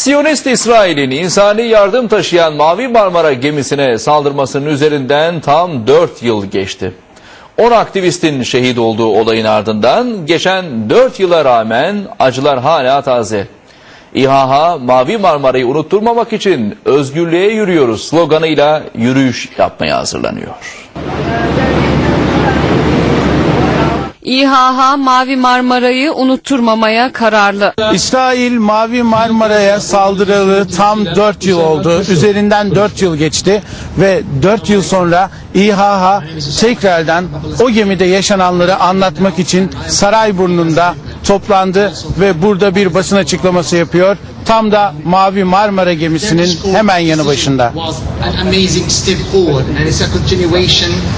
Siyonist İsrail'in insani yardım taşıyan Mavi Marmara gemisine saldırmasının üzerinden tam 4 yıl geçti. 10 aktivistin şehit olduğu olayın ardından geçen 4 yıla rağmen acılar hala taze. İHA Mavi Marmara'yı unutturmamak için özgürlüğe yürüyoruz sloganıyla yürüyüş yapmaya hazırlanıyor. İHA Mavi Marmara'yı unutturmamaya kararlı. İsrail Mavi Marmara'ya saldıralı tam 4 yıl oldu. Üzerinden 4 yıl geçti ve 4 yıl sonra İHA tekrardan o gemide yaşananları anlatmak için Sarayburnu'nda toplandı ve burada bir basın açıklaması yapıyor. Tam da Mavi Marmara gemisinin hemen yanı başında.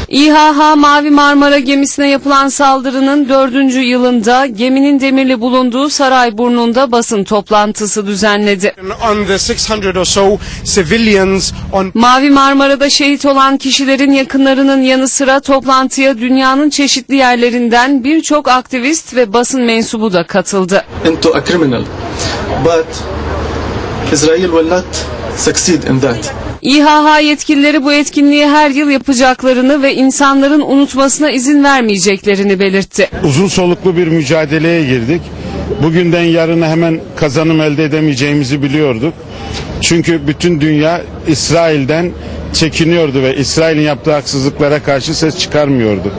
İHA Mavi Marmara gemisine yapılan saldırının dördüncü yılında geminin demirli bulunduğu Sarayburnu'nda basın toplantısı düzenledi. on the 600 or so civilians on Mavi Marmara'da şehit olan kişilerin yakınlarının yanı sıra toplantıya dünyanın çeşitli yerlerinden birçok aktivist ve basın mensubu da katıldı. into a criminal. But Israel will not succeed in that. İHA yetkilileri bu etkinliği her yıl yapacaklarını ve insanların unutmasına izin vermeyeceklerini belirtti. uzun soluklu bir mücadeleye girdik. Bugünden yarına hemen kazanım elde edemeyeceğimizi biliyorduk. Çünkü bütün dünya İsrail'den çekiniyordu ve İsrail'in yaptığı haksızlıklara karşı ses çıkarmıyordu.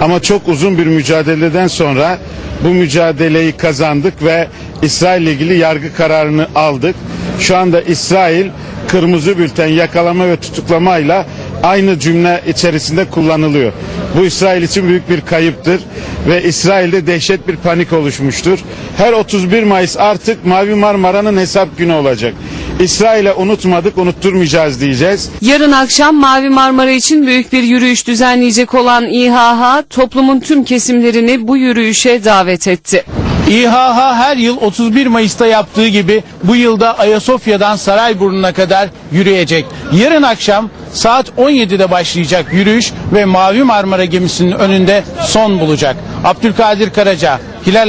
Ama çok uzun bir mücadeleden sonra bu mücadeleyi kazandık ve İsrail ile ilgili yargı kararını aldık. Şu anda İsrail kırmızı bülten yakalama ve tutuklamayla aynı cümle içerisinde kullanılıyor. Bu İsrail için büyük bir kayıptır ve İsrail'de dehşet bir panik oluşmuştur. Her 31 Mayıs artık Mavi Marmara'nın hesap günü olacak. İsrail'e unutmadık, unutturmayacağız diyeceğiz. Yarın akşam Mavi Marmara için büyük bir yürüyüş düzenleyecek olan İHA toplumun tüm kesimlerini bu yürüyüşe davet etti. İHA her yıl 31 Mayıs'ta yaptığı gibi bu yılda Ayasofya'dan Sarayburnu'na kadar yürüyecek. Yarın akşam saat 17'de başlayacak yürüyüş ve Mavi Marmara gemisinin önünde son bulacak. Abdülkadir Karaca,